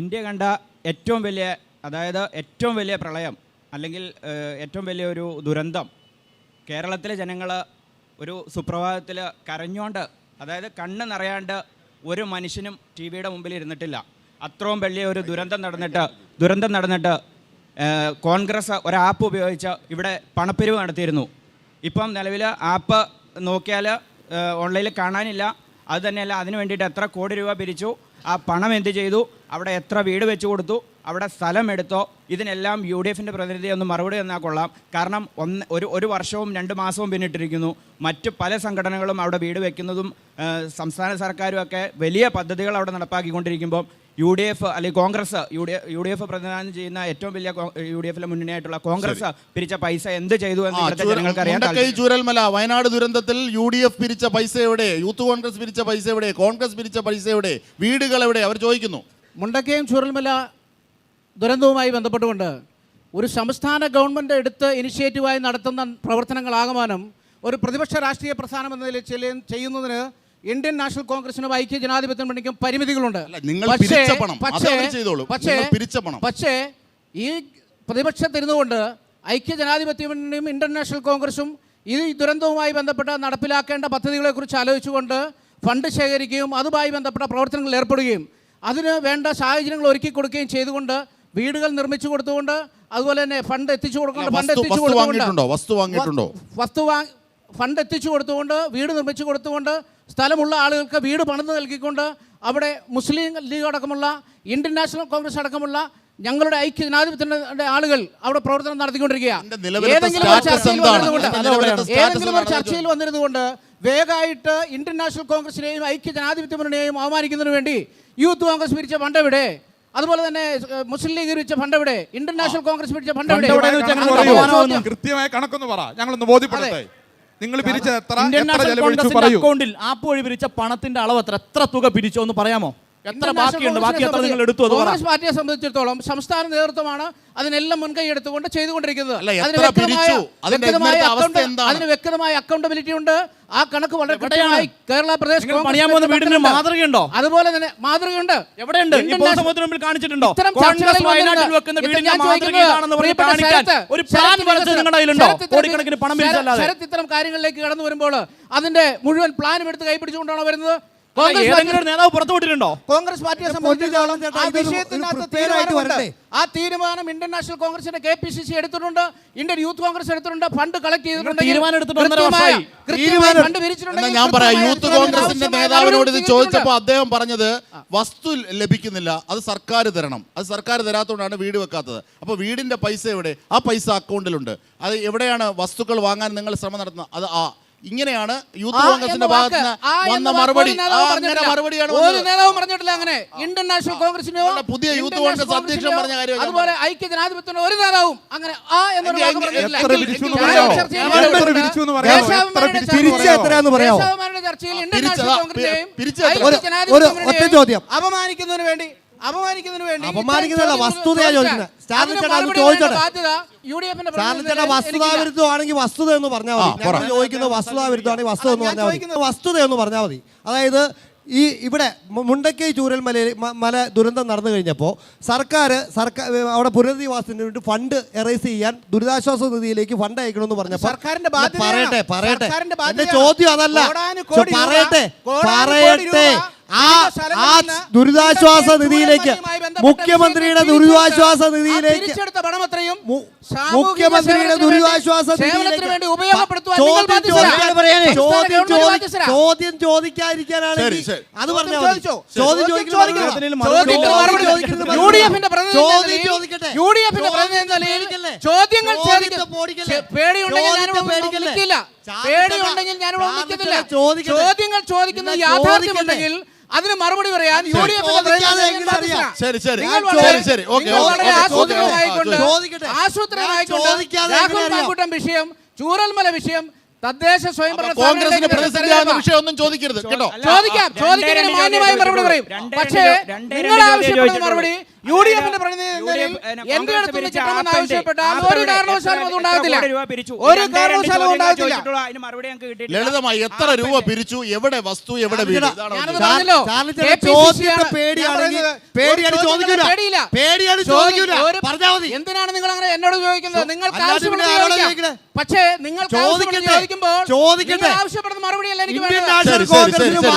India കണ്ട ഏറ്റവും വലിയ അതായത് ഏറ്റവും വലിയ പ്രളയം അല്ലെങ്കിൽ ഏറ്റവും വലിയ ഒരു ദുരന്തം കേരളത്തിലെ ജനങ്ങൾ ഒരു സുപ്രഭാതത്തിൽ കരഞ്ഞോണ്ട് അതായത് കണ്ണ് നിറയാണ്ട് ഒരു മനുഷ്യനും ടി വിയുടെ മുമ്പിൽ ഇരുന്നിട്ടില്ല. അത്രയും വലിയ ഒരു ദുരന്തം നടന്നിട്ട് ദുരന്തം നടന്നിട്ട് കോൺഗ്രസ് ഒരു ആപ്പ് ഉപയോഗിച്ച് ഇവിടെ പണപ്പിരിവ് നടത്തിയിരുന്നു. ഇപ്പം നിലവിൽ ആപ്പ് നോക്കിയാൽ ഓൺലൈനിൽ കാണാനില്ല. അത് തന്നെയല്ല അതിന് വേണ്ടിയിട്ട് എത്ര കോടി രൂപ പിരിച്ചു. ആ പണം എന്ത് ചെയ്തു? അവിടെ എത്ര വീട് വെച്ച് കൊടുത്തു? അവിടെ സ്ഥലം എടുത്തോ? ഇതിനെല്ലാം യു ഡി എഫിന്റെ പ്രതിനിധി ഒന്ന് മറുപടി തന്നാൽ കൊള്ളാം. കാരണം ഒന്ന് ഒരു ഒരു വർഷവും രണ്ട് മാസവും പിന്നിട്ടിരിക്കുന്നു. മറ്റ് പല സംഘടനകളും അവിടെ വീട് വയ്ക്കുന്നതും സംസ്ഥാന സർക്കാരും ഒക്കെ വലിയ പദ്ധതികൾ അവിടെ നടപ്പാക്കിക്കൊണ്ടിരിക്കുമ്പോൾ യു ഡി എഫ് അല്ലെങ്കിൽ Congress U D U D F പ്രതിനിധാനം ചെയ്യുന്ന ഏറ്റവും വലിയ യു ഡി എഫിലെ മുന്നണിയായിട്ടുള്ള കോൺഗ്രസ് പിരിച്ച പൈസ എന്ത് ചെയ്തു എന്ന് ചൂരൽമല വയനാട് ദുരന്തത്തിൽ യു ഡി എഫ് പിരിച്ച പൈസ എവിടെ? യൂത്ത് കോൺഗ്രസ് പിരിച്ച പൈസ എവിടെ? കോൺഗ്രസ് പിരിച്ച പൈസ എവിടെ? വീടുകൾ എവിടെ? അവർ ചോദിക്കുന്നു. മുണ്ടക്കയം ചൂരൽമല ദുരന്തവുമായി ബന്ധപ്പെട്ടുകൊണ്ട് ഒരു സംസ്ഥാന ഗവൺമെന്റ് എടുത്ത് ഇനിഷ്യേറ്റീവായി നടത്തുന്ന പ്രവർത്തനങ്ങളാകമാനം ഒരു പ്രതിപക്ഷ രാഷ്ട്രീയ പ്രസ്ഥാനം എന്ന നിലയിൽ ചെയ്യുന്നതിന് ഇന്ത്യൻ നാഷണൽ കോൺഗ്രസിനും ഐക്യ ജനാധിപത്യ മുന്നണിക്കും പരിമിതികളുണ്ട്. പക്ഷേ- പക്ഷേ- ഈ പ്രതിപക്ഷത്തിരുന്നു കൊണ്ട് ഐക്യ ജനാധിപത്യ മുന്നണിയും ഇന്ത്യൻ നാഷണൽ കോൺഗ്രസും ഈ ദുരന്തവുമായി ബന്ധപ്പെട്ട നടപ്പിലാക്കേണ്ട പദ്ധതികളെക്കുറിച്ച് ആലോചിച്ചുകൊണ്ട് ഫണ്ട് ശേഖരിക്കുകയും അതുമായി ബന്ധപ്പെട്ട പ്രവർത്തനങ്ങളിൽ ഏർപ്പെടുകയും അതിന് വേണ്ട സാഹചര്യങ്ങൾ ഒരുക്കി കൊടുക്കുകയും ചെയ്തുകൊണ്ട് വീടുകൾ നിർമ്മിച്ചു കൊടുത്തുകൊണ്ട് അതുപോലെ തന്നെ ഫണ്ട് എത്തിച്ചു കൊടുക്കുന്നുണ്ട് ഫണ്ട് വസ്തു എത്തിച്ചു വസ്തു വാങ്ങിയിട്ടുണ്ടോ? വസ്തു വാങ്ങിയിട്ടുണ്ടോ? വസ്തു വാങ്ങി ഫണ്ട് എത്തിച്ചു കൊടുത്തുകൊണ്ട് വീട് നിർമ്മിച്ചു കൊടുത്തുകൊണ്ട് സ്ഥലമുള്ള ആളുകൾക്ക് വീട് പണിത് നൽകിക്കൊണ്ട് അവിടെ മുസ്ലിം ലീഗ് അടക്കമുള്ള ഇന്ത്യൻ നാഷണൽ കോൺഗ്രസ് അടക്കമുള്ള ഞങ്ങളുടെ ഐക്യ ജനാധിപത്യത്തിന്റെ ആളുകൾ അവിടെ പ്രവർത്തനം നടത്തിക്കൊണ്ടിരിക്കുകയാണ് ഏതെങ്കിലും ഒരു ചർച്ചയിൽ? വന്നിരുന്നുകൊണ്ട് ഇതിന്റെ ഏതെങ്കിലും ഒരു ചർച്ചയിൽ വന്നിരുന്നുകൊണ്ട് വേഗമായിട്ട് ഇന്ത്യൻ നാഷണൽ കോൺഗ്രസിനെയും ഐക്യ ജനാധിപത്യ മുന്നണിയെയും അവമാനിക്കുന്നതിന് വേണ്ടി യൂത്ത് കോൺഗ്രസ് പിരിച്ച ഫണ്ട് എവിടെ അതുപോലെ തന്നെ മുസ്ലിം ലീഗ് പിരിച്ച ഫണ്ട് എവിടെ ഇന്ത്യൻ നാഷണൽ കോൺഗ്രസ് പിരിച്ച ഫണ്ട് എവിടെ. കൃത്യമായ കണക്കൊന്ന് പറ. ഞങ്ങളൊന്ന് ബോധ്യപ്പെടട്ടെ നിങ്ങൾ പിരിച്ച എത്ര എത്ര നാഷണൽ ചെലവഴിച്ചു പറയൂ. അക്കൗണ്ടിൽ ആപ്പ് വഴി പിരിച്ച പണത്തിന്റെ അളവ് എത്ര എത്ര തുക പിരിച്ചോ എന്ന് പറയാമോ? എത്ര ബാക്കിയുണ്ട്? ബാക്കി എത്ര നിങ്ങൾ എടുത്തു കോൺഗ്രസ് പാർട്ടിയെ സംബന്ധിച്ചിടത്തോളം സംസ്ഥാന നേതൃത്വമാണ് അതിനെല്ലാം മുൻകൈ എടുത്തുകൊണ്ട് ചെയ്തുകൊണ്ടിരിക്കുന്നത്. അതിന് വ്യക്തമായ- അക്കൗണ്ടബിലിറ്റി ഉണ്ട്. ആ കണക്ക് വളരെ കൃത്യമായി കേരള പ്രദേശ് പണിയാൻ വീടിന് മാതൃകയുണ്ടോ? അതുപോലെ തന്നെ മാതൃകയുണ്ട്. എവിടെയുണ്ട്? മുമ്പിൽ കാണിച്ചിട്ടുണ്ടോ? ഇത്തരം കാര്യങ്ങളിലേക്ക് കടന്നു വരുമ്പോൾ അതിന്റെ മുഴുവൻ പ്ലാനും എടുത്ത് കൈപ്പിടിച്ചുകൊണ്ടാണോ വരുന്നത്? കോൺഗ്രസ് നേതാവ് പുറത്തു വിട്ടിട്ടുണ്ടോ? കോൺഗ്രസ് പാർട്ടിയെ സംബന്ധിച്ചിടത്തോളം ആ വിഷയത്തിനകത്ത് തീരുമാനമുണ്ട്. ആ തീരുമാനം ഇന്ത്യൻ നാഷണൽ കോൺഗ്രസിന്റെ കെ പി സി സി എടുത്തിട്ടുണ്ട് ഇന്ത്യൻ യൂത്ത് കോൺഗ്രസ് എടുത്തിട്ടുണ്ട് ഫണ്ട് കളക്ട് ചെയ്തിട്ടുണ്ട് ഞാൻ പറയാം യൂത്ത് കോൺഗ്രസിന്റെ നേതാവിനോട് ഇത് ചോദിച്ചപ്പോൾ അദ്ദേഹം പറഞ്ഞത് വസ്തു ലഭിക്കുന്നില്ല അത് സർക്കാർ തരണം. അത് സർക്കാർ തരാത്തതുകൊണ്ടാണ് വീട് വെക്കാത്തത്. അപ്പോൾ വീടിന്റെ പൈസ എവിടെ? ആ പൈസ അക്കൗണ്ടിലുണ്ട് അത് എവിടെയാണ് വസ്തുക്കൾ വാങ്ങാൻ നിങ്ങൾ ശ്രമം നടത്തുന്നത്? അത് ആ ഇങ്ങനെയാണ് യൂത്ത് കോൺഗ്രസിന്റെ ഭാഗത്ത് നിന്ന് വന്ന മറുപടി. അങ്ങനെ പറഞ്ഞിട്ടില്ല. മറുപടിയാണ് ഒരു. നേതാവും പറഞ്ഞിട്ടില്ല അങ്ങനെ. ഇന്ത്യൻ നാഷണൽ കോൺഗ്രസിന്റെയോ പുതിയ യൂത്ത് കോൺഗ്രസ് അധ്യക്ഷൻ പറഞ്ഞ കാര്യം അതുപോലെ ഐക്യ ജനാധിപത്യത്തിന്റെ ഒരു നേതാവും അങ്ങനെ ആ എന്നൊരു ചർച്ചയിൽ ഇന്ത്യൻ നാഷണൽ കോൺഗ്രസിനെയും. അപമാനിക്കുന്നതിന് വേണ്ടി അപമാനിക്കുന്നതിന് വേണ്ടി അപമാനിക്കുന്നതല്ല, വസ്തുതയാ ചോദിക്കുന്നത്. സ്റ്റാലിൻ ചേട്ടാ, അത് ചോദിച്ചോട്ടെ. ചേട്ടാ വസ്തുതാവിരുദ്ധമാണെങ്കിൽ വസ്തുത എന്ന് പറഞ്ഞാൽ മതി. ഞാൻ. ചോദിക്കുന്നത് വസ്തുതാവിരുദ്ധമാണെങ്കിൽ വസ്തുത എന്ന് പറഞ്ഞാൽ മതി. ചോദിക്കുന്നത് വസ്തുത എന്ന് പറഞ്ഞാൽ മതി. അതായത് ഈ ഇവിടെ മുണ്ടക്കൈ ചൂരൽ മലയിൽ മല ദുരന്തം നടന്നു കഴിഞ്ഞപ്പോൾ സർക്കാർ സർക്കാർ അവിടെ പുനരധിവാസത്തിന് വേണ്ടി ഫണ്ട് എറേസ് ചെയ്യാൻ ദുരിതാശ്വാസ നിധിയിലേക്ക് ഫണ്ട് അയക്കണമെന്ന് പറഞ്ഞപ്പോൾ സർക്കാരിന്റെ പറയട്ടെ പറയട്ടെ. ചോദ്യം അതല്ല. പറയട്ടെ പറയട്ടെ. ആ ആ ദുരിതാശ്വാസ നിധിയിലേക്ക് മുഖ്യമന്ത്രിയുടെ ദുരിതാശ്വാസ നിധിയിലേക്ക് മുഖ്യമന്ത്രിയുടെ സേവനത്തിന് ദുരിതാശ്വാസ ചോദ്യം ചോദിക്കാതിരിക്കാനാണ് ചോദിക്കാതിരിക്കാനാണെങ്കിൽ. അത്. ചോദ്യം എന്ന ചോദിക്കട്ടെ. ചോദ്യങ്ങൾ? പേടിയുണ്ടെങ്കിൽ പേടിയുണ്ടെങ്കിൽ ഞാനിവിടെ നിൽക്കത്തില്ല ചോദ്യങ്ങൾ ചോദിക്കുന്നത് യാഥാർത്ഥ്യമുണ്ടെങ്കിൽ അതിന് മറുപടി പറയാൻ യു ഡി എഫ്. ശരി ശരി. ശരി ഓക്കെ ആസൂത്രിതമായിക്കൊണ്ട് ചോദിക്കട്ടെ. മാങ്കൂട്ടം വിഷയം ചൂരൽമല വിഷയം തദ്ദേശ സ്വയംഭരണ കോൺഗ്രസിന് സ്ഥാപനങ്ങളിലേക്ക് പ്രതിസന്ധിയാകുന്ന തെരഞ്ഞെടുപ്പ്. വിഷയം ഒന്നും ചോദിക്കരുത് കേട്ടോ? ചോദിക്കാം ചോദിക്കുന്നതിന് മാന്യമായ മറുപടി പറയും. പക്ഷേ നിങ്ങൾ ആവശ്യപ്പെടുന്ന മറുപടി യു ഡി എഫിന്റെ പ്രതിനിധി ലളിതമായി എത്ര രൂപ പിരിച്ചു? എവിടെ വസ്തു? എവിടെ വീട്? എന്തിനാണ് നിങ്ങൾ അങ്ങനെ എന്നോട് ചോദിക്കുന്നത്? നിങ്ങൾക്ക് പക്ഷേ നിങ്ങൾ ചോദിക്കുമ്പോൾ ചോദിക്കട്ടെ ആവശ്യപ്പെടുന്ന മറുപടിയല്ല എനിക്ക്